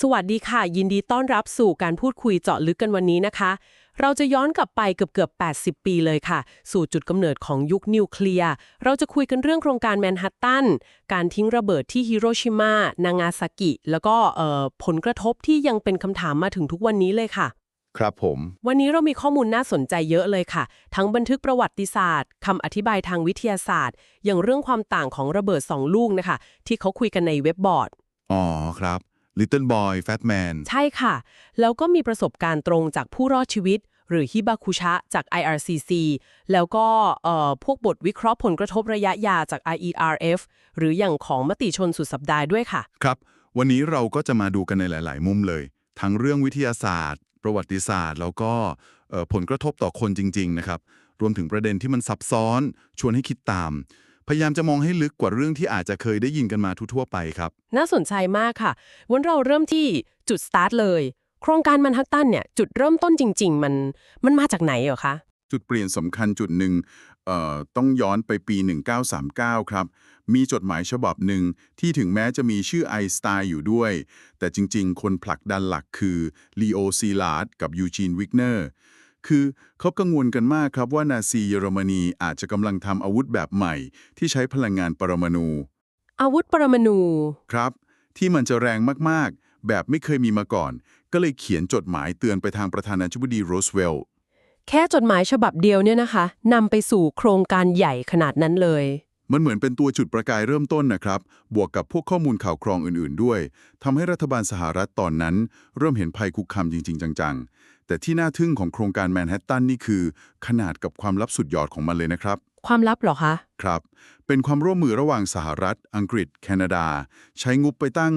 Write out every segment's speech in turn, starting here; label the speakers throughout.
Speaker 1: สวัสดีค่ะ ยินดีต้อนรับสู่การพูดคุยเจาะลึกกันวันนี้นะคะ เราจะย้อนกลับไปเกือบเกือบๆ80 ปีเลยค่ะ สู่จุดกำเนิดของยุคนิวเคลียร์ เราจะคุยกันเรื่องโครงการแมนฮัตตัน การทิ้งระเบิดที่ฮิโรชิมานางาซากิ แล้วก็เอ่อผลกระทบที่ยังเป็นคำถามมาถึงทุกวันนี้เลยค่ะ
Speaker 2: ครับผม
Speaker 1: วันนี้เรามีข้อมูลน่าสนใจเยอะเลยค่ะ ทั้งบันทึกประวัติศาสตร์คำอธิบายทางวิทยาศาสตร์ อย่างเรื่องความต่างของระเบิดสองลูกนะคะ ที่เขาคุยกันในเว็บบอร์ด
Speaker 2: อ๋อครับ Little Boy Fat Man
Speaker 1: ใช่ค่ะ แล้วก็มีประสบการณ์ตรงจากผู้รอดชีวิต หรือฮิบาคุชะจาก IRCC แล้วก็เอ่อพวกบทวิเคราะห์ผลกระทบระยะยาวจาก IERF หรืออย่างของมติชนสุดสัปดาห์ด้วยค่ะ
Speaker 2: ครับ วันนี้เราก็จะมาดูกันในหลาย ๆ มุมเลย ทั้งเรื่องวิทยาศาสตร์ ประวัติศาสตร์ แล้วก็เอ่อผลกระทบต่อคนจริง ๆ นะครับ รวมถึงประเด็นที่มันซับซ้อน ชวนให้คิดตาม พยายามจะมองให้ลึกกว่าเรื่องที่อาจจะเคยได้ยินกันมาทั่วๆไปครับ
Speaker 1: น่าสนใจมากค่ะวันเราเริ่มที่จุดสตาร์ทเลย โครงการมันฮัตตันเนี่ยจุดเริ่มต้นจริง ๆ มันมันมาจากไหนเหรอคะ
Speaker 2: จุดเปลี่ยนสำคัญจุดหนึ่งเอ่อต้องย้อนไปปี 1939 ครับ มีจดหมายฉบับหนึ่งที่ถึงแม้จะมีชื่อไอน์สไตน์อยู่ด้วย แต่จริงๆ คนผลักดันหลักคือลีโอซีลาร์ดกับยูจีนวิกเนอร์ คือเขากังวลกันมากครับว่านาซีเยอรมนีอาจจะกำลังทำอาวุธแบบใหม่ ที่ใช้พลังงานปรมาณู
Speaker 1: อาวุธปรมาณู
Speaker 2: ครับ ที่มันจะแรงมากๆ แบบไม่เคยมีมาก่อน ก็เลยเขียนจดหมายเตือนไปทางประธานาธิบดีโรสเวลล์
Speaker 1: แค่จดหมายฉบับเดียวเนี่ยนะคะนำไปสู่โครงการใหญ่ขนาดนั้นเลย
Speaker 2: มันเหมือนเป็นตัวจุดประกายเริ่มต้นนะครับ บวกกับพวกข้อมูลข่าวครองอื่นๆด้วยทำให้รัฐบาลสหรัฐตอนนั้น เริ่มเห็นภัยคุกคามจริง ๆ จังๆ แต่ที่น่าทึ่งของโครงการแมนฮัตตันนี่คือ ขนาดกับความลับสุดยอดของมันเลยนะครับ
Speaker 1: ความลับเหรอคะ
Speaker 2: ครับ เป็นความร่วมมือระหว่างสหรัฐ อังกฤษ แคนาดา ใช้งบไปตั้ง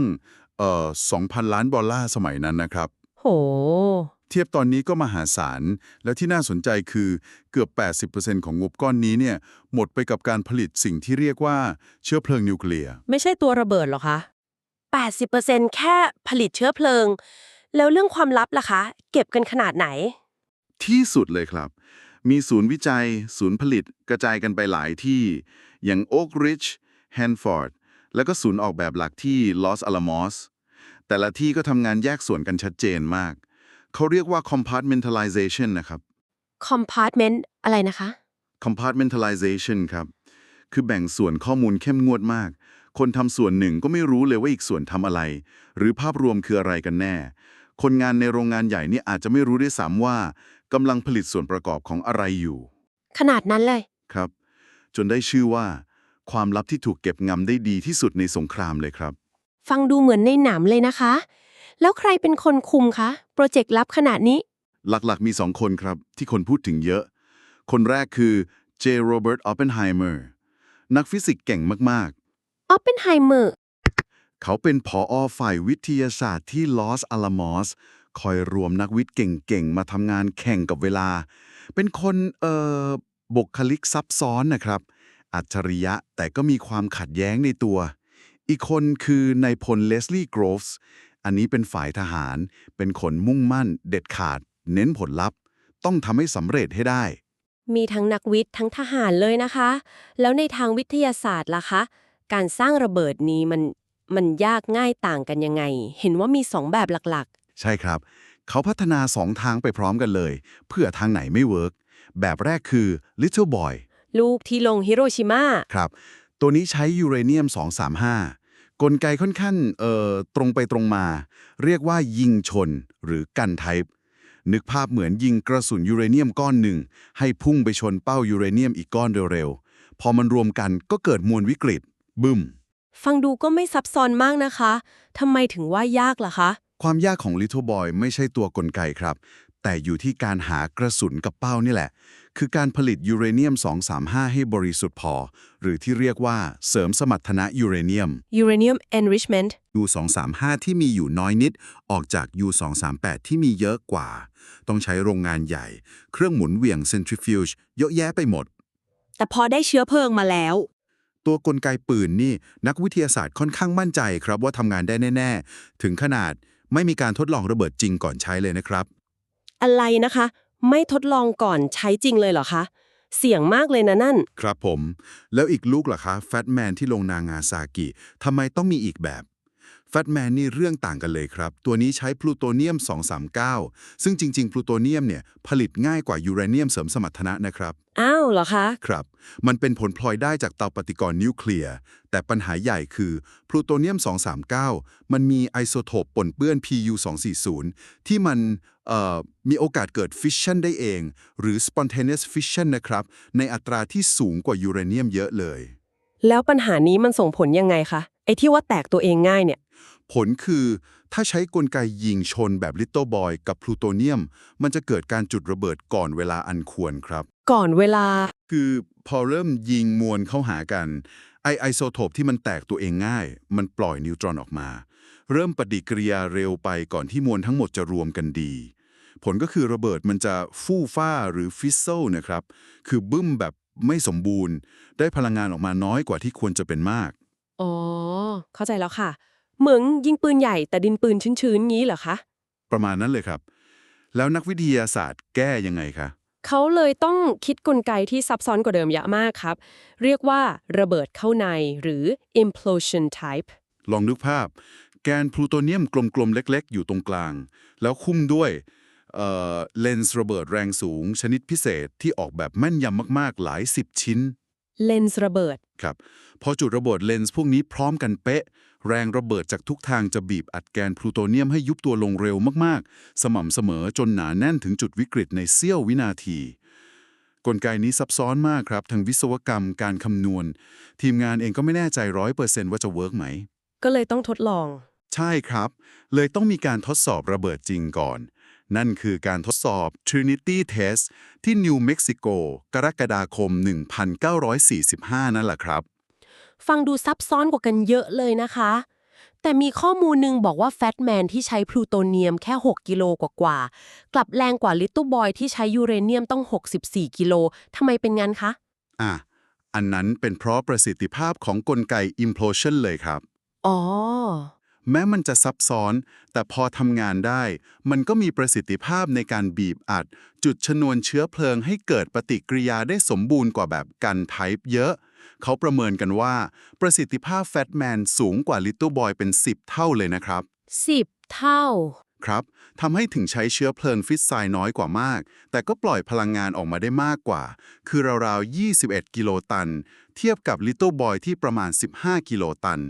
Speaker 2: เอ่อ2,000 ล้านดอลลาร์สมัยนั้นนะครับ
Speaker 1: โห
Speaker 2: เทียบตอนนี้ก็มหาศาล แล้วที่น่าสนใจคือเกือบ 80%ของงบก้อนนี้เนี่ยหมดไปกับการผลิตสิ่งที่เรียกว่าเชื้อเพลิงนิวเคลียร์
Speaker 1: ไม่ใช่ตัวระเบิดเหรอคะ
Speaker 3: 80%แค่ผลิตเชื้อเพลิง แล้วเรื่องความลับล่ะคะ เก็บกันขนาดไหน
Speaker 2: ที่สุดเลยครับ มีศูนย์วิจัย ศูนย์ผลิตกระจายกันไปหลายที่ อย่าง Oak Ridge, Hanford แล้วก็ศูนย์ออกแบบหลักที่ Los Alamos แต่ละที่ก็ทำงานแยกส่วนกันชัดเจนมาก เขาเรียกว่า compartmentalization นะครับ
Speaker 3: compartment อะไรนะคะ
Speaker 2: compartmentalization ครับ คือแบ่งส่วนข้อมูลเข้มงวดมาก คนทำส่วนหนึ่งก็ไม่รู้เลยว่าอีกส่วนทำอะไร หรือภาพรวมคืออะไรกันแน่ คนงานในโรงงานใหญ่นี่อาจจะไม่รู้ด้วยซ้ำว่ากำลังผลิตส่วนประกอบของอะไรอยู่
Speaker 3: ขนาดนั้นเลย
Speaker 2: ครับ จนได้ชื่อว่า ความลับที่ถูกเก็บงำได้ดีที่สุดในสงครามเลยครับ
Speaker 3: ฟังดูเหมือนในหนามเลยนะคะ แล้วใครเป็นคนคุมคะโปรเจกต์ลับขนาดนี้
Speaker 2: หลักๆมีสองคนครับ ที่คนพูดถึงเยอะ คนแรกคือเจโรเบิร์ตออปเพนไฮเมอร์นักฟิสิกส์เก่งมาก
Speaker 3: ออปเปนไฮเมอร์
Speaker 2: ๆ เขาเป็นผออฝ่ายวิทยาศาสตร์ที่ลอสอาลามอสคอยรวมนักวิทย์เก่งๆ มาทำงานแข่งกับเวลา เป็นคนเอ่อบุคลิกซับซ้อนนะครับ อัจฉริยะแต่ก็มีความขัดแย้งในตัว อีกคนคือนายพลเลสลี่โกรฟส์อันนี้เป็นฝ่ายทหาร เป็นคนมุ่งมั่น เด็ดขาด เน้นผลลัพธ์ ต้องทำให้สำเร็จให้ได้
Speaker 3: มีทั้งนักวิทย์ทั้งทหารเลยนะคะ แล้วในทางวิทยาศาสตร์ล่ะคะ การสร้างระเบิดนี้มัน มันยากง่ายต่างกันยังไง เห็นว่ามีสองแบบหลัก
Speaker 2: ใช่ครับ เขาพัฒนาสองทางไปพร้อมกันเลย เพื่อทางไหนไม่เวิร์กแบบแรกคือ Little Boy
Speaker 3: ๆ ลูกที่ลงฮิโรชิมา
Speaker 2: ครับ ตัวนี้ใช้ยูเรเนียม 235 กลไกค่อนข้างเอ่อตรงไปตรงมา เรียกว่ายิงชนหรือกันไทป์นึกภาพเหมือนยิงกระสุนยูเรเนียมก้อนหนึ่ง ให้พุ่งไปชนเป้ายูเรเนียมอีกก้อนเร็วๆ พอมันรวมกันก็เกิดมวลวิกฤต บึ้ม
Speaker 3: ฟังดูก็ไม่ซับซ้อนมากนะคะทำไมถึงว่ายากล่ะคะ
Speaker 2: ความยากของ Little Boy ไม่ใช่ตัวกลไกครับ แต่อยู่ที่การหากระสุนกับเป้านี่แหละ คือการผลิตยูเรเนียม 235 ให้บริสุทธิ์พอ หรือที่เรียกว่าเสริมสมรรถนะยูเรเนียม
Speaker 3: uranium enrichment
Speaker 2: U235 ที่มีอยู่น้อยนิด ออกจาก U238 ที่มีเยอะกว่า ต้องใช้โรงงานใหญ่ เครื่องหมุนเหวี่ยง centrifuge เยอะแยะไปหมด
Speaker 3: แต่พอได้เชื้อเพลิงมาแล้ว
Speaker 2: ตัวกลไกปืนนี่นักวิทยาศาสตร์ค่อนข้างมั่นใจครับว่าทำงานได้แน่ ๆ ถึงขนาดไม่มีการทดลองระเบิดจริงก่อนใช้เลยนะครับ
Speaker 3: อะไรนะคะ ไม่ทดลองก่อนใช้จริงเลยเหรอคะ เสี่ยงมากเลยนะนั่น
Speaker 2: ครับผม แล้วอีกลูกล่ะคะแฟตแมนที่ลงนางาซากิทำไมต้องมีอีกแบบ แฟตแมนนี่เรื่องต่างกันเลยครับ ตัวนี้ใช้พลูโตเนียม 239 ซึ่งจริง ๆ พลูโตเนียมเนี่ยผลิตง่ายกว่ายูเรเนียมเสริมสมรรถนะนะครับ
Speaker 3: อ้าวเหรอคะ
Speaker 2: ครับ มันเป็นผลพลอยได้จากเตาปฏิกรณ์นิวเคลียร์ แต่ปัญหาใหญ่คือพลูโตเนียม 239 มันมีไอโซโทปปนเปื้อน Pu 240 ที่มันเอ่อมีโอกาสเกิดฟิชชันได้เอง หรือ spontaneous fission นะครับ ในอัตราที่สูงกว่ายูเรเนียมเยอะเลย
Speaker 3: แล้วปัญหานี้มันส่งผลยังไงคะ ไอ้ที่ว่าแตกตัวเองง่ายเนี่ย
Speaker 2: ผลคือถ้าใช้กลไกยิงชนแบบลิตเติ้ลบอยกับพลูโตเนียม มันจะเกิดการจุดระเบิดก่อนเวลาอันควรครับ
Speaker 3: ก่อนเวลา
Speaker 2: คือพอเริ่มยิงมวลเข้าหากันไอไอโซโทปที่มันแตกตัวเองง่าย มันปล่อยนิวตรอนออกมา เริ่มปฏิกิริยาเร็วไปก่อนที่มวลทั้งหมดจะรวมกันดี ผลก็คือระเบิดมันจะฟู่ฟ้าหรือฟิสเซลนะครับ คือบึ้มแบบไม่สมบูรณ์ ได้พลังงานออกมาน้อยกว่าที่ควรจะเป็นมาก
Speaker 3: อ๋อ เข้าใจแล้วค่ะ เหมือนยิงปืนใหญ่แต่ดินปืนชื้นๆงี้เหรอคะ
Speaker 2: ประมาณนั้นเลยครับ แล้วนักวิทยาศาสตร์แก้ยังไงคะ
Speaker 3: เขาเลยต้องคิดกลไกที่ซับซ้อนกว่าเดิมเยอะมากครับ เรียกว่าระเบิดเข้าในหรือ implosion type
Speaker 2: ลองนึกภาพ แกนพลูโตเนียมกลมๆ เล็กๆ อยู่ตรงกลาง แล้วคุ้มด้วยเอ่อเลนส์ระเบิดแรงสูงชนิดพิเศษที่ออกแบบแม่นยำมากๆ หลายสิบชิ้น
Speaker 3: เลนส์ระเบิด
Speaker 2: ครับพอจุดระเบิดเลนส์พวกนี้พร้อมกันเป๊ะ แรงระเบิดจากทุกทางจะบีบอัดแกนพลูโตเนียมให้ยุบตัวลงเร็วมากๆ สม่ำเสมอจนหนาแน่นถึงจุดวิกฤตในเสี้ยววินาที กลไกนี้ซับซ้อนมากครับทั้งวิศวกรรมการคำนวณ ทีมงานเองก็ไม่แน่ใจร้อยเปอร์เซนต์ว่าจะเวิร์กไหม
Speaker 3: ก็เลยต้องทดลอง
Speaker 2: ใช่ครับ เลยต้องมีการทดสอบระเบิดจริงก่อน นั่นคือการทดสอบ Trinity Test ที่นิวเม็กซิโกกรกฎาคม 1945 นั่นแหละครับ
Speaker 3: ฟังดูซับซ้อนกว่ากันเยอะเลยนะคะ แต่มีข้อมูลหนึ่งบอกว่าแฟตแมนที่ใช้พลูโตเนียมแค่ 6 กิโลกว่าๆกลับแรงกว่าลิตเติ้ลบอยที่ใช้ยูเรเนียมต้อง 64 กิโลทำไมเป็นงั้นคะ
Speaker 2: อะ อันนั้นเป็นเพราะประสิทธิภาพของกลไก implosion เลยครับ
Speaker 3: อ๋อ
Speaker 2: แม้มันจะซับซ้อน แต่พอทำงานได้ มันก็มีประสิทธิภาพในการบีบอัด จุดชนวนเชื้อเพลิงให้เกิดปฏิกิริยาได้สมบูรณ์กว่าแบบกันไทป์เยอะ เขาประเมินกันว่า ประสิทธิภาพแฟตแมนสูงกว่าลิตเติ้ลบอยเป็น 10 เท่าเลยนะครับ
Speaker 3: 10 เท่า
Speaker 2: ครับทำให้ถึงใช้เชื้อเพลิงฟิสไซน์น้อยกว่ามาก แต่ก็ปล่อยพลังงานออกมาได้มากกว่า คือราวๆ 21 กิโลตัน เทียบกับลิตเติ้ลบอยที่ประมาณ 15 กิโลตัน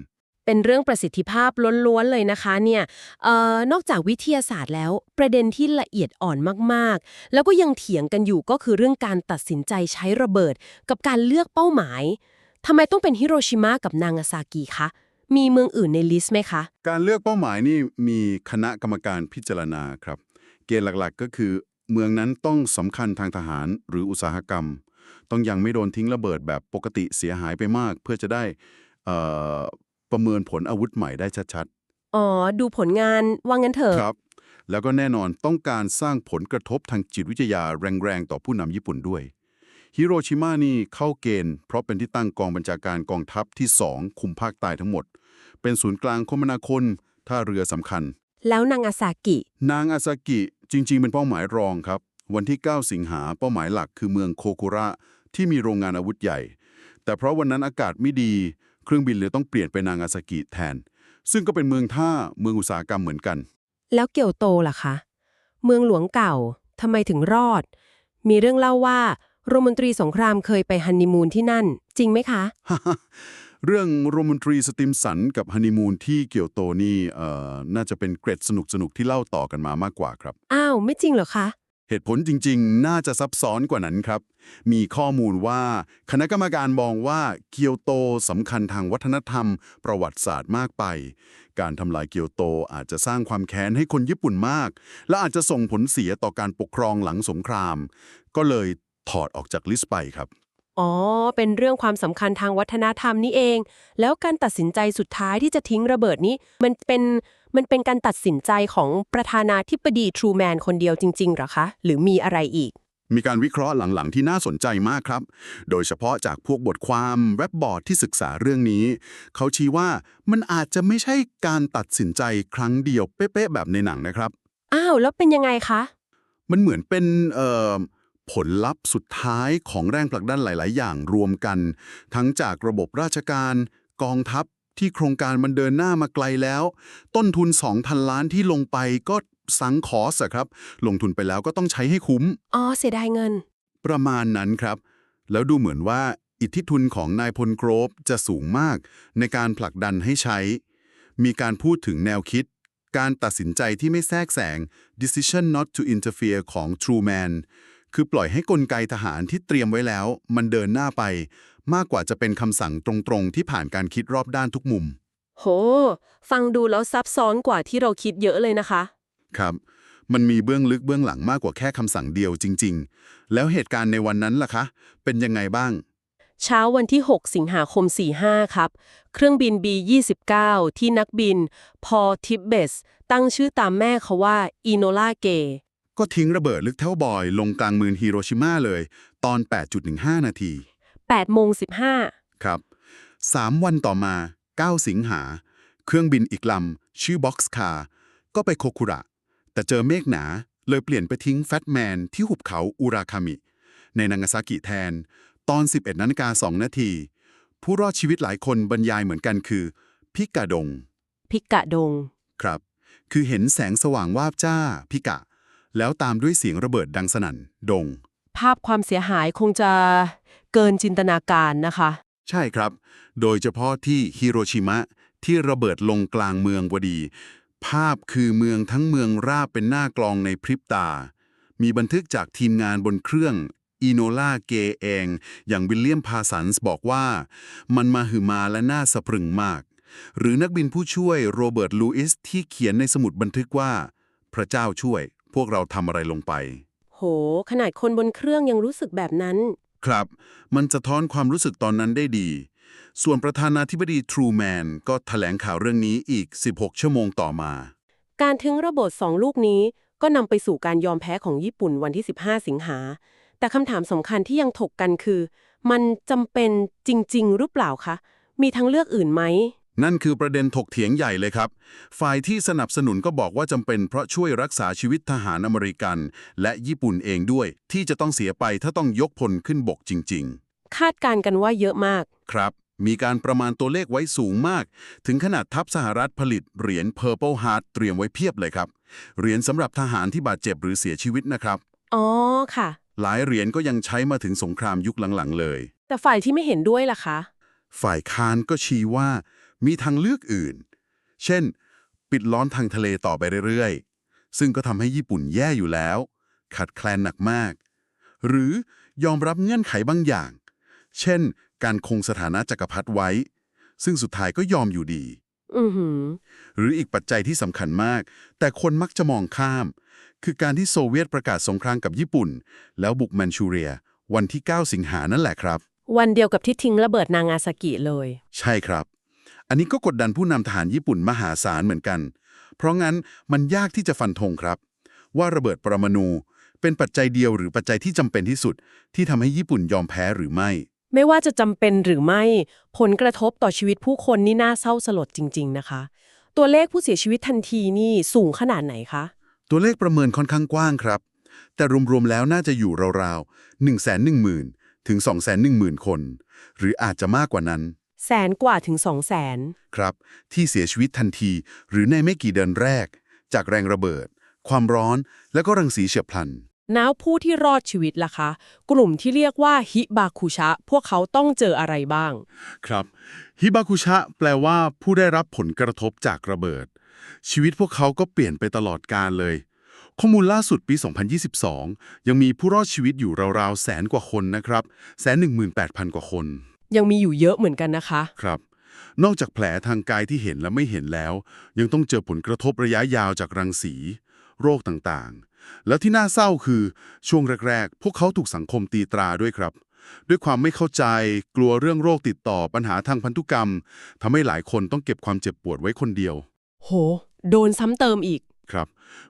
Speaker 3: เป็นเรื่องประสิทธิภาพล้วนๆเลยนะคะเนี่ยออนอกจากวิทยาศาสตร์แล้ว ประเด็นที่ละเอียดอ่อนมากๆ แล้วก็ยังเถียงกันอยู่ก็คือเรื่องการตัดสินใจใช้ระเบิด กับการเลือกเป้าหมายทำไมต้องเป็นฮิโรชิมากับนางาซากิคะมีเมืองอื่นในลิสต์ไหมคะ
Speaker 2: การเลือกเป้าหมายนี่มีคณะกรรมการพิจารณาครับ เกณฑ์หลักๆก็คือ เมืองนั้นต้องสำคัญทางทหารหรืออุตสาหกรรม ต้องยังไม่โดนทิ้งระเบิดแบบปกติเสียหายไปมาก เพื่อจะได้ ประเมินผลอาวุธใหม่ได้ชัด
Speaker 3: อ๋อ ดูผลงานว่างั้นเถอะ
Speaker 2: ๆครับ แล้วก็แน่นอนต้องการสร้างผลกระทบทางจิตวิทยาแรงๆ ต่อผู้นำญี่ปุ่นด้วย ฮิโรชิมานี่เข้าเกณฑ์เพราะเป็นที่ตั้งกองบัญชาการกองทัพที่ 2 คุมภาคใต้ทั้งหมด เป็นศูนย์กลางคมนาคมท่าเรือสำคัญ
Speaker 3: แล้วนางาซากิ
Speaker 2: นางอาซากิจริง ๆ เป็นเป้าหมายรองครับ วันที่ 9 สิงหาเป้าหมายหลักคือเมืองโคคุระที่มีโรงงานอาวุธใหญ่ แต่เพราะวันนั้นอากาศไม่ดี เครื่องบินเลยต้องเปลี่ยนไปนางอาซากิแทน ซึ่งก็เป็นเมืองท่าเมืองอุตสาหกรรมเหมือนกัน
Speaker 3: แล้วเกียวโตล่ะคะ เมืองหลวงเก่าทำไมถึงรอด มีเรื่องเล่าว่าโรมนตรีสงครามเคยไปฮันนีมูนที่นั่น จริงไหมคะ
Speaker 2: เรื่องโรแมนตรีสติมสันกับฮันนีมูนที่เกียวโตนี่เอ่อน่าจะเป็นเกร็ดสนุกๆที่เล่าต่อกันมามากกว่าครับ
Speaker 3: อ้าว ไม่จริงเหรอคะ
Speaker 2: เหตุผลจริงๆ น่าจะซับซ้อนกว่านั้นครับ มีข้อมูลว่าคณะกรรมการมองว่าเกียวโตสำคัญทางวัฒนธรรม ประวัติศาสตร์มากไป การทำลายเกียวโตอาจจะสร้างความแค้นให้คนญี่ปุ่นมาก และอาจจะส่งผลเสียต่อการปกครองหลังสงคราม ก็เลยถอดออกจากลิสต์ไปครับ
Speaker 3: อ๋อ เป็นเรื่องความสำคัญทางวัฒนธรรมนี่เอง แล้วการตัดสินใจสุดท้ายที่จะทิ้งระเบิดนี้ มันเป็น มันเป็นการตัดสินใจของประธานาธิบดีทรูแมนคนเดียวจริงๆเหรอคะ หรือมีอะไรอีก
Speaker 2: มีการวิเคราะห์หลังๆ ที่น่าสนใจมากครับ โดยเฉพาะจากพวกบทความเว็บบอร์ดที่ศึกษาเรื่องนี้ เขาชี้ว่ามันอาจจะไม่ใช่การตัดสินใจครั้งเดียวเป๊ะๆแบบในหนังนะครับ
Speaker 3: อ้าว แล้วเป็นยังไงคะ
Speaker 2: มันเหมือนเป็นเอ่อผลลัพธ์สุดท้ายของแรงผลักดันหลาย ๆ อย่างรวมกัน ทั้งจากระบบราชการ กองทัพ ที่โครงการมันเดินหน้ามาไกลแล้ว ต้นทุน 2,000 ล้านที่ลงไปก็สังคอสอะครับ ลงทุนไปแล้วก็ต้องใช้ให้คุ้ม
Speaker 3: อ๋อ เสียดายเงิน
Speaker 2: ประมาณนั้นครับ แล้วดูเหมือนว่าอิทธิทุนของนายพลโกรบจะสูงมาก ในการผลักดันให้ใช้ มีการพูดถึงแนวคิด การตัดสินใจที่ไม่แทรกแซง decision not to interfere ของ Truman คือปล่อยให้กลไกทหารที่เตรียมไว้แล้ว มันเดินหน้าไป มากกว่าจะเป็นคำสั่งตรงๆ ที่ผ่านการคิดรอบด้านทุกมุม
Speaker 3: โห ฟังดูแล้วซับซ้อนกว่าที่เราคิดเยอะเลยนะคะ
Speaker 2: ครับ มันมีเบื้องลึกเบื้องหลังมากกว่าแค่คำสั่งเดียวจริง ๆ แล้วเหตุการณ์ในวันนั้นล่ะคะ เป็นยังไงบ้าง
Speaker 3: เช้าวันที่ 6 สิงหาคม 45 ครับ เครื่องบิน B29 ที่นักบิน พอทิปเบส ตั้งชื่อตามแม่เขาว่าอีโนลาเก
Speaker 2: ก็ทิ้งระเบิดลึกเท่าบอย ลงกลางเมืองฮิโรชิมาเลย ตอน 8.15 นาที
Speaker 3: 8โมง15
Speaker 2: ครับ 3 วันต่อมา 9 สิงหา เครื่องบินอีกลำ ชื่อบ็อกซ์คาร์ก็ไปโคคุระ แต่เจอเมฆหนาเลยเปลี่ยนไปทิ้งแฟตแมนที่หุบเขาอุราคามิ ในนางาซากิแทน ตอน 11นาฬิกา2นาที ผู้รอดชีวิตหลายคนบรรยายเหมือนกันคือ พิกาดง
Speaker 3: พิกะดง
Speaker 2: ครับ คือเห็นแสงสว่างวาบจ้า พิกะ แล้วตามด้วยเสียงระเบิดดังสนั่นดง
Speaker 3: ภาพความเสียหายคงจะ เกินจินตนาการนะคะ
Speaker 2: ใช่ครับ โดยเฉพาะที่ฮิโรชิมะที่ระเบิดลงกลางเมืองพอดี ภาพคือเมืองทั้งเมืองราบเป็นหน้ากลองในพริบตา มีบันทึกจากทีมงานบนเครื่องอีโนลาเกเอง อย่างวิลเลียมพาสันส์บอกว่า มันมาหือมาและน่าสะพรึงมาก หรือนักบินผู้ช่วยโรเบิร์ตลูอิสที่เขียนในสมุดบันทึกว่า พระเจ้าช่วย พวกเราทำอะไรลงไป
Speaker 3: โห ขนาดคนบนเครื่องยังรู้สึกแบบนั้น
Speaker 2: ครับ มันสะท้อนความรู้สึกตอนนั้นได้ดี ส่วนประธานาธิบดีทรูแมนก็แถลงข่าวเรื่องนี้อีก 16 ชั่วโมงต่อมา
Speaker 3: การทิ้งระเบิดสองลูกนี้ก็นำไปสู่การยอมแพ้ของญี่ปุ่นวันที่ 15 สิงหา แต่คำถามสำคัญที่ยังถกกันคือ มันจำเป็นจริง ๆ หรือเปล่าคะ มีทางเลือกอื่นไหม
Speaker 2: นั่นคือประเด็นถกเถียงใหญ่เลยครับ ฝ่ายที่สนับสนุนก็บอกว่าจำเป็นเพราะช่วยรักษาชีวิตทหารอเมริกัน และญี่ปุ่นเองด้วย ที่จะต้องเสียไปถ้าต้องยกพลขึ้นบกจริง
Speaker 3: คาดการณ์กันว่าเยอะมาก
Speaker 2: ๆครับ มีการประมาณตัวเลขไว้สูงมาก ถึงขนาดทัพสหรัฐผลิตเหรียญ Purple Heart เตรียมไว้เพียบเลยครับ เหรียญสำหรับทหารที่บาดเจ็บหรือเสียชีวิตนะครับ
Speaker 3: อ๋อค่ะ
Speaker 2: หลายเหรียญก็ยังใช้มาถึงสงครามยุคหลังๆเลย
Speaker 3: แต่ฝ่ายที่ไม่เห็นด้วยล่ะคะ
Speaker 2: ฝ่ายค้านก็ชี้ว่า มีทางเลือกอื่น เช่น ปิดล้อมทางทะเลต่อไปเรื่อยๆ ซึ่งก็ทำให้ญี่ปุ่นแย่อยู่แล้วขัดแคลนหนักมาก หรือยอมรับเงื่อนไขบางอย่าง เช่น การคงสถานะจักรพรรดิไว้ ซึ่งสุดท้ายก็ยอมอยู่ดี
Speaker 3: อือหือ
Speaker 2: หรืออีกปัจจัยที่สำคัญมาก แต่คนมักจะมองข้าม คือการที่โซเวียตประกาศสงครามกับญี่ปุ่น แล้วบุกแมนชูเรีย วันที่ 9 สิงหานั่นแหละครับ
Speaker 3: วันเดียวกับที่ทิ้งระเบิดนางาซากิเลย
Speaker 2: ใช่ครับ อันนี้ก็กดดันผู้นำทหารญี่ปุ่นมหาศาลเหมือนกัน เพราะงั้นมันยากที่จะฟันธงครับ ว่าระเบิดปรมาณูเป็นปัจจัยเดียวหรือปัจจัยที่จำเป็นที่สุด ที่ทำให้ญี่ปุ่นยอมแพ้หรือไม่
Speaker 3: ไม่ว่าจะจำเป็นหรือไม่ ผลกระทบต่อชีวิตผู้คนนี่น่าเศร้าสลดจริง ๆ นะคะ ตัวเลขผู้เสียชีวิตทันทีนี่สูงขนาดไหนคะ
Speaker 2: ตัวเลขประเมินค่อนข้างกว้างครับ แต่รวมๆแล้วน่าจะอยู่ราวๆ1 1 0 0 0 0ถึง2 1 0 0 0 0 คน หรืออาจจะมากกว่านั้น
Speaker 3: แสนกว่าถึงสองแสน
Speaker 2: ครับ ที่เสียชีวิตทันที หรือในไม่กี่เดือนแรก จากแรงระเบิด ความร้อน และก็รังสีเฉียบพลัน
Speaker 3: น้าวผู้ที่รอดชีวิตล่ะคะ กลุ่มที่เรียกว่าฮิบาคุชะ พวกเขาต้องเจออะไรบ้าง
Speaker 2: ครับฮิบาคุชะแปลว่าผู้ได้รับผลกระทบจากระเบิด ชีวิตพวกเขาก็เปลี่ยนไปตลอดกาลเลย ข้อมูลล่าสุดปี 2022 ยังมีผู้รอดชีวิตอยู่ราวๆแสนกว่าคนนะครับแสนหนึ่งหมื่นแปดพันกว่าคน
Speaker 3: ยังมีอยู่เยอะเหมือนกันนะคะ
Speaker 2: ครับ นอกจากแผลทางกายที่เห็นและไม่เห็นแล้ว ยังต้องเจอผลกระทบระยะยาวจากรังสี โรคต่างๆ แล้วที่น่าเศร้าคือช่วงแรก ๆ พวกเขาถูกสังคมตีตราด้วยครับ ด้วยความไม่เข้าใจกลัวเรื่องโรคติดต่อปัญหาทางพันธุกรรมทำให้หลายคนต้องเก็บความเจ็บปวดไว้คนเดียว
Speaker 3: โห โดนซ้ำเติมอีก
Speaker 2: ครับ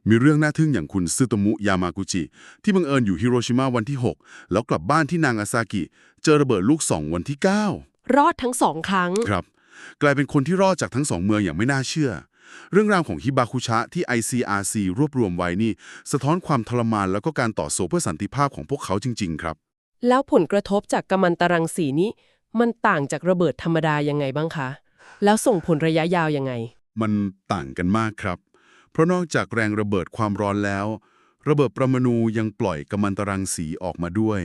Speaker 2: มีเรื่องน่าทึ่งอย่างคุณซึโตมุยามากุจิ ที่บังเอิญอยู่ฮิโรชิมาวันที่ 6 แล้วกลับบ้านที่นางาซากิ เจอระเบิดลูกสองวันที่ 9
Speaker 3: รอดทั้งสองครั้ง
Speaker 2: ครับ กลายเป็นคนที่รอดจากทั้งสองเมืองอย่างไม่น่าเชื่อ เรื่องราวของฮิบาคุชะที่ ICRC รวบรวมไว้นี่ สะท้อนความทรมานแล้วก็การต่อสู้เพื่อสันติภาพของพวกเขาจริง ๆ ครับ
Speaker 3: แล้วผลกระทบจากกัมมันตรังสีนี้ มันต่างจากระเบิดธรรมดายังไงบ้างคะ
Speaker 1: แล้วส่งผลระยะยาวยังไง
Speaker 2: มันต่างกันมากครับ เพราะนอกจากแรงระเบิดความร้อนแล้ว ระเบิดประมาณูยังปล่อยกัมมันตรังสีออกมาด้วย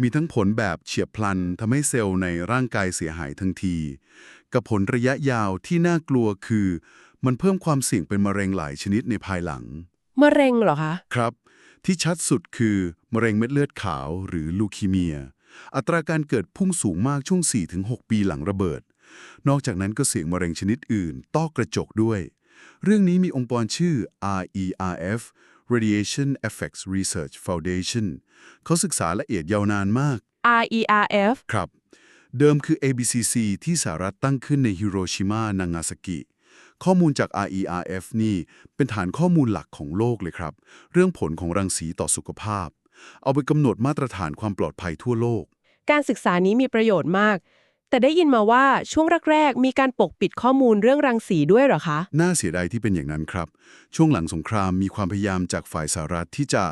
Speaker 2: มีทั้งผลแบบเฉียบพลันทำให้เซลล์ในร่างกายเสียหายทันที กับผลระยะยาวที่น่ากลัวคือ มันเพิ่มความเสี่ยงเป็นมะเร็งหลายชนิดในภายหลัง
Speaker 1: มะเร็งเหรอคะ
Speaker 2: ครับ ที่ชัดสุดคือ มะเร็งเม็ดเลือดขาวหรือลูคีเมีย อัตราการเกิดพุ่งสูงมากช่วง 4-6 ปีหลังระเบิด นอกจากนั้นก็เสี่ยงมะเร็งชนิดอื่น ต้อกระจกด้วย เรื่องนี้มีองค์กรชื่อ RERF Radiation Effects Research Foundation เขาศึกษาละเอียดยาวนานมาก
Speaker 1: RERF
Speaker 2: ครับ เดิมคือ ABCC ที่สหรัฐตั้งขึ้นในฮิโรชิมานางาซากิข้อมูลจาก RERF นี่เป็นฐานข้อมูลหลักของโลกเลยครับ เรื่องผลของรังสีต่อสุขภาพ เอาไปกำหนดมาตรฐานความปลอดภัยทั่วโลก
Speaker 1: การศึกษานี้มีประโยชน์มาก แต่ได้ยินมาว่าช่วงแรกๆ มีการปกปิดข้อมูลเรื่องรังสีด้วยเหรอคะ
Speaker 2: น่าเสียดายที่เป็นอย่างนั้นครับ ช่วงหลังสงครามมีความพยายามจากฝ่ายสหรัฐที่จะ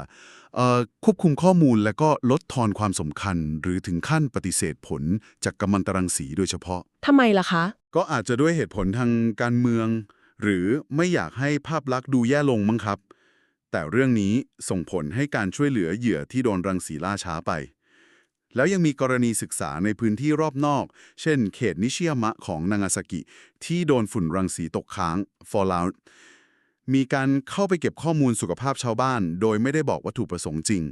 Speaker 2: เอ่อควบคุมข้อมูลและก็ลดทอนความสำคัญ หรือถึงขั้นปฏิเสธผลจากกัมมันตรังสีโดยเฉพาะ
Speaker 1: ทำไมล่ะคะ
Speaker 2: ก็อาจจะด้วยเหตุผลทางการเมือง หรือไม่อยากให้ภาพลักษณ์ดูแย่ลงมั้งครับ แต่เรื่องนี้ส่งผลให้การช่วยเหลือเหยื่อที่โดนรังสีล่าช้าไป แล้วยังมีกรณีศึกษาในพื้นที่รอบนอก เช่น เขตนิชิยามะของนางาซากิ ที่โดนฝุ่นรังสีตกค้าง fallout มีการเข้าไปเก็บข้อมูลสุขภาพชาวบ้าน โดยไม่ได้บอกวัตถุประสงค์จริง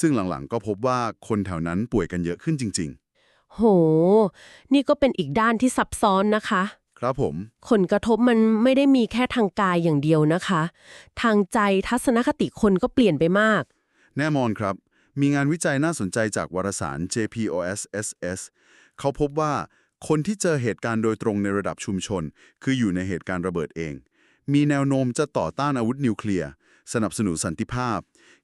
Speaker 2: ซึ่งหลังๆ ก็พบว่าคนแถวนั้นป่วยกันเยอะขึ้นจริง
Speaker 3: โห นี่ก็เป็นอีกด้านที่ซับซ้อนนะคะ
Speaker 2: ๆ ครับผม
Speaker 3: ผลกระทบมันไม่ได้มีแค่ทางกายอย่างเดียวนะคะ ทางใจทัศนคติคนก็เปลี่ยนไปมาก
Speaker 2: แน่นอนครับ มีงานวิจัยน่าสนใจจากวารสาร JPOSSS เขาพบว่าคนที่เจอเหตุการณ์โดยตรงในระดับชุมชน คืออยู่ในเหตุการณ์ระเบิดเอง มีแนวโน้มจะต่อต้านอาวุธนิวเคลียร์ สนับสนุนสันติภาพ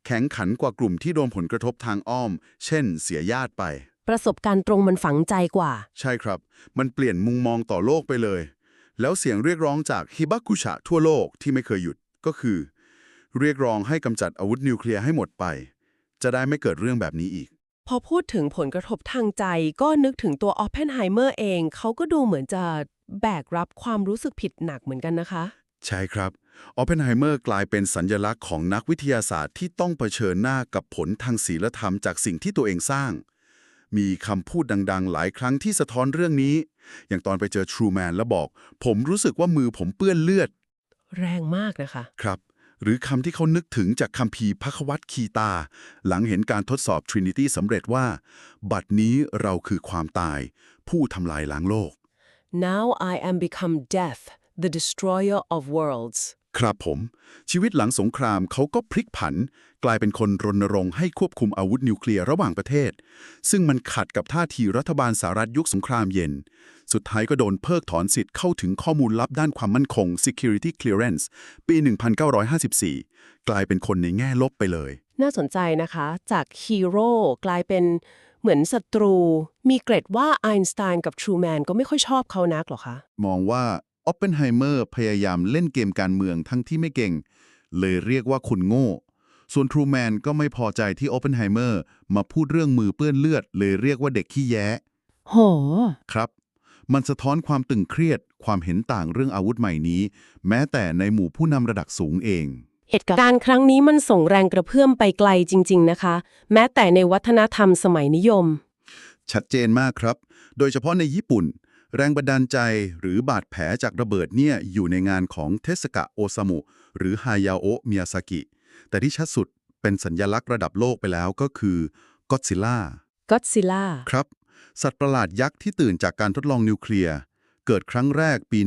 Speaker 2: แข็งขันกว่ากลุ่มที่โดนผลกระทบทางอ้อม เช่น เสียญาติไป
Speaker 3: ประสบการณ์ตรงมันฝังใจกว่า
Speaker 2: ใช่ครับ มันเปลี่ยนมุมมองต่อโลกไปเลย แล้วเสียงเรียกร้องจากฮิบากุชะทั่วโลกที่ไม่เคยหยุดก็คือ เรียกร้องให้กำจัดอาวุธนิวเคลียร์ให้หมดไป จะได้ไม่เกิดเรื่องแบบนี้อีก
Speaker 1: พอพูดถึงผลกระทบทางใจก็นึกถึงตัวออ p เพนไฮเมอร์เอง เขาก็ดูเหมือนจะแบกรับความรู้สึกผิดหนักเหมือนกันนะคะ
Speaker 2: ใช่ครับออปเพนไฮเมอร์กลายเป็นสัญญลักษณ์ของนักวิทยาศาสตร์ที่ต้องเผชิญหน้ากับผลทางศีลธรรมจากสิ่งที่ตัวเองสร้าง มีคำพูดดังๆ หลายครั้งที่สะท้อนเรื่องนี้ อย่างตอนไปเจอทรูแมนแล้วบอก ผมรู้สึกว่ามือผมเปื้อนเลือด
Speaker 1: แรงมากนะคะ
Speaker 2: ครับ หรือคำที่เขานึกถึงจากคัมภีร์พระควัตคีตา หลังเห็นการทดสอบ Trinity สำเร็จว่า บัดนี้เราคือความตาย ผู้ทำลายล้างโลก
Speaker 1: Now I am become death the destroyer of worlds
Speaker 2: ครับผม ชีวิตหลังสงครามเขาก็พลิกผัน กลายเป็นคนรณรงค์ให้ควบคุมอาวุธนิวเคลียร์ระหว่างประเทศ ซึ่งมันขัดกับท่าทีรัฐบาลสหรัฐยุคสงครามเย็น สุดท้ายก็โดนเพิกถอนสิทธิ์เข้าถึงข้อมูลลับด้านความมั่นคง Security Clearance ปี 1954 กลายเป็นคนในแง่ลบไปเลย
Speaker 1: น่าสนใจนะคะ จากฮีโร่กลายเป็นเหมือนศัตรู มีเกร็ดว่าไอน์สไตน์กับทรูแมนก็ไม่ค่อยชอบเขานักหรอคะ
Speaker 2: มองว่าออปเพนไฮเมอร์พยายามเล่นเกมการเมืองทั้งที่ไม่เก่ง เลยเรียกว่าคุณโง่ ส่วนทรูแมนก็ไม่พอใจที่ออปเพนไฮเมอร์มาพูดเรื่องมือเปื้อนเลือด เลยเรียกว่าเด็กขี้แย้
Speaker 3: โห
Speaker 2: ครับ มันสะท้อนความตึงเครียด ความเห็นต่างเรื่องอาวุธใหม่นี้ แม้แต่ในหมู่ผู้นำระดับสูงเอง
Speaker 1: เหตุการณ์ครั้งนี้มันส่งแรงกระเพื่อมไปไกลจริง ๆ นะคะ แม้แต่ในวัฒนธรรมสมัยนิยม
Speaker 2: ชัดเจนมากครับ โดยเฉพาะในญี่ปุ่น แรงบันดาลใจหรือบาดแผลจากระเบิดเนี่ยอยู่ในงานของเทสกะโอซามุหรือฮายาโอะมิยาซากิ แต่ที่ชัดสุดเป็นสัญญลักษณ์ระดับโลกไปแล้วก็คือก็อดซิลล่า
Speaker 1: Godzilla
Speaker 2: ครับ สัตว์ประหลาดยักษ์ที่ตื่นจากการทดลองนิวเคลียร์ เกิดครั้งแรกปี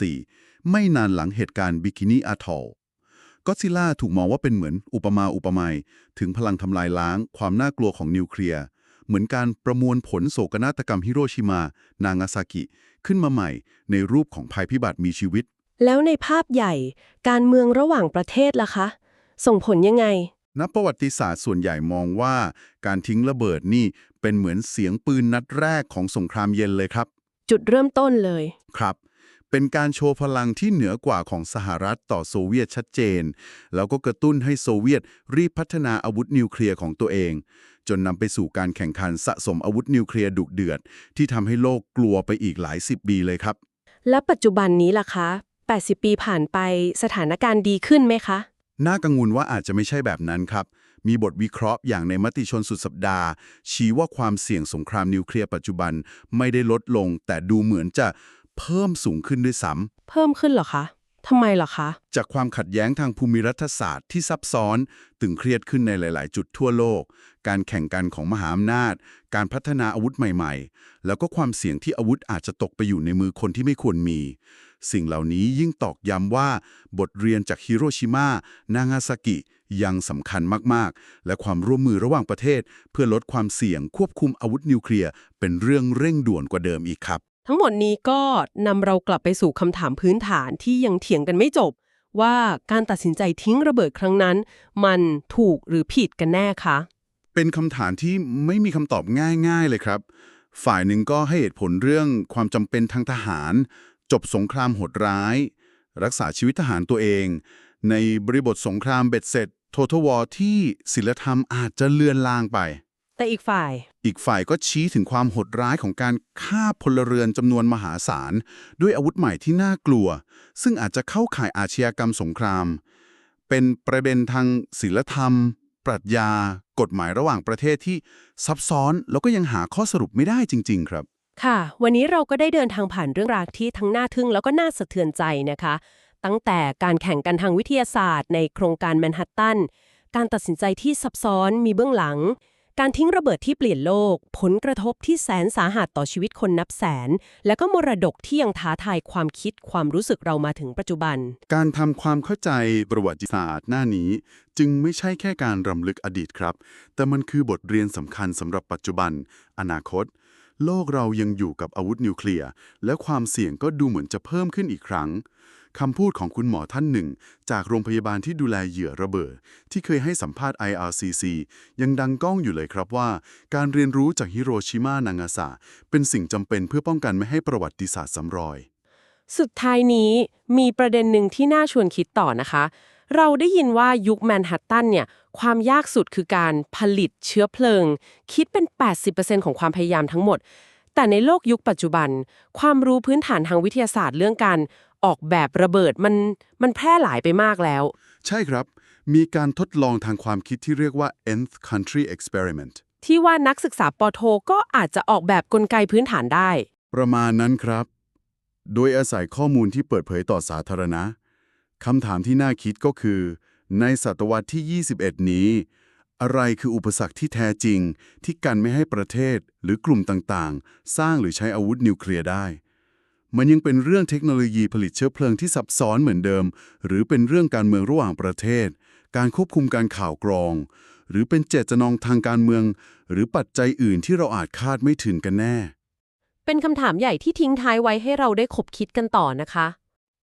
Speaker 2: 1954 ไม่นานหลังเหตุการณ์บิกินี่อาทอลก็ซิล่าถูกมองว่าเป็นเหมือนอุปมาอุปไมยถึงพลังทำลายล้าง ความน่ากลัวของนิวเคลียร์ เหมือนการประมวลผลโศกนาฏกรรมฮิโรชิมา นางาซากิ ขึ้นมาใหม่ ในรูปของภัยพิบัติมีชีวิต
Speaker 1: แล้วในภาพใหญ่ การเมืองระหว่างประเทศล่ะคะ ส่งผลยังไง
Speaker 2: นักประวัติศาสตร์ส่วนใหญ่มองว่าการทิ้งระเบิดนี่เป็นเหมือนเสียงปืนนัดแรกของสงครามเย็นเลยครับ
Speaker 1: จุดเริ่มต้นเลย
Speaker 2: ครับ เป็นการโชว์พลังที่เหนือกว่าของสหรัฐต่อโซเวียตชัดเจน แล้วก็กระตุ้นให้โซเวียตรีบพัฒนาอาวุธนิวเคลียร์ของตัวเอง จนนำไปสู่การแข่งขันสะสมอาวุธนิวเคลียร์ดุเดือด ที่ทำให้โลกกลัวไปอีกหลายสิบปีเลยครับ
Speaker 4: และปัจจุบันนี้ล่ะคะ 80 ปีผ่านไปสถานการณ์ดีขึ้นไหมคะ
Speaker 2: น่ากังวลว่าอาจจะไม่ใช่แบบนั้นครับ มีบทวิเคราะห์อย่างในมติชนสุดสัปดาห์ ชี้ว่าความเสี่ยงสงครามนิวเคลียร์ปัจจุบันไม่ได้ลดลง แต่ดูเหมือนจะเพิ่มสูงขึ้นด้วยซ้ำ
Speaker 4: เพิ่มขึ้นเหรอคะทำไมเหรอคะ
Speaker 2: จากความขัดแย้งทางภูมิรัฐศาสตร์ที่ซับซ้อน ตึงเครียดขึ้นในหลาย ๆ จุดทั่วโลก การแข่งกันของมหาอำนาจ การพัฒนาอาวุธใหม่ ๆ แล้วก็ความเสี่ยงที่อาวุธอาจจะตกไปอยู่ในมือคนที่ไม่ควรมี สิ่งเหล่านี้ยิ่งตอกย้ำว่าบทเรียนจากฮิโรชิมานางาซากิยังสำคัญมาก ๆ และความร่วมมือระหว่างประเทศ เพื่อลดความเสี่ยงควบคุมอาวุธนิวเคลียร์เป็นเรื่องเร่งด่วนกว่าเดิมอีกครับ
Speaker 3: ทั้งหมดนี้ก็นำเรากลับไปสู่คำถามพื้นฐานที่ยังเถียงกันไม่จบ ว่าการตัดสินใจทิ้งระเบิดครั้งนั้น มันถูกหรือผิดกันแน่คะ
Speaker 2: เป็นคำถามที่ไม่มีคำตอบง่าย ๆ เลยครับ ฝ่ายหนึ่งก็ให้เหตุผลเรื่องความจำเป็นทางทหาร จบสงครามโหดร้าย รักษาชีวิตทหารตัวเอง ในบริบทสงครามเบ็ดเสร็จ โททวอที่ศิลธรรมอาจจะเลือนลางไป
Speaker 3: แต่อีกฝ่าย
Speaker 2: อีกฝ่ายก็ชี้ถึงความโหดร้ายของการฆ่าพลเรือนจำนวนมหาศาล ด้วยอาวุธใหม่ที่น่ากลัว ซึ่งอาจจะเข้าข่ายอาชญากรรมสงคราม เป็นประเด็นทางศีลธรรม ปรัชญา กฎหมายระหว่างประเทศที่ซับซ้อนแล้วก็ยังหาข้อสรุปไม่ได้จริง ๆ ครับ
Speaker 3: ค่ะ วันนี้เราก็ได้เดินทางผ่านเรื่องราวที่ทั้งน่าทึ่งแล้วก็น่าสะเทือนใจนะคะ ตั้งแต่การแข่งกันทางวิทยาศาสตร์ในโครงการแมนฮัตตัน การตัดสินใจที่ซับซ้อนมีเบื้องหลัง การทิ้งระเบิดที่เปลี่ยนโลก ผลกระทบที่แสนสาหัสต่อชีวิตคนนับแสน และก็มรดกที่ยังท้าทายความคิดความรู้สึกเรามาถึงปัจจุบัน
Speaker 2: การทำความเข้าใจประวัติศาสตร์หน้านี้ จึงไม่ใช่แค่การรำลึกอดีตครับ แต่มันคือบทเรียนสำคัญสำหรับปัจจุบัน อนาคต โลกเรายังอยู่กับอาวุธนิวเคลียร์ และความเสี่ยงก็ดูเหมือนจะเพิ่มขึ้นอีกครั้งคำพูดของคุณหมอท่านหนึ่ง จากโรงพยาบาลที่ดูแลเหยื่อระเบิด ที่เคยให้สัมภาษณ์ IRCC ยังดังก้องอยู่เลยครับว่า การเรียนรู้จากฮิโรชิมานางาซาเป็นสิ่งจำเป็นเพื่อป้องกันไม่ให้ประวัติศาสตร์ซ้ำรอย
Speaker 3: สุดท้ายนี้มีประเด็นหนึ่งที่น่าชวนคิดต่อนะคะ เราได้ยินว่ายุคแมนฮัตตันเนี่ยความยากสุดคือการผลิตเชื้อเพลิง คิดเป็น 80%ของความพยายามทั้งหมด แต่ในโลกยุคปัจจุบัน ความรู้พื้นฐานทางวิทยาศาสตร์เรื่องการออกแบบระเบิดมันมันแพร่หลายไปมากแล้ว
Speaker 2: ใช่ครับ มีการทดลองทางความคิดที่เรียกว่า nth country experiment
Speaker 3: ที่ว่านักศึกษาปอโทก็อาจจะออกแบบกลไกพื้นฐานได้
Speaker 2: ประมาณนั้นครับ โดยอาศัยข้อมูลที่เปิดเผยต่อสาธารณะ คำถามที่น่าคิดก็คือ ในศตวรรษที่ 21 นี้ อะไรคืออุปสรรคที่แท้จริง ที่กันไม่ให้ประเทศหรือกลุ่มต่างๆ สร้างหรือใช้อาวุธนิวเคลียร์ได้ มันยังเป็นเรื่องเทคโนโลยีผลิตเชื้อเพลิงที่ซับซ้อนเหมือนเดิม หรือเป็นเรื่องการเมืองระหว่างประเทศ การควบคุมการข่าวกรอง หรือเป็นเจตจำนงทางการเมือง หรือปัจจัยอื่นที่เราอาจคาดไม่ถึงกันแน่
Speaker 3: เป็นคำถามใหญ่ที่ทิ้งท้ายไว้ให้เราได้ขบคิดกันต่อนะคะ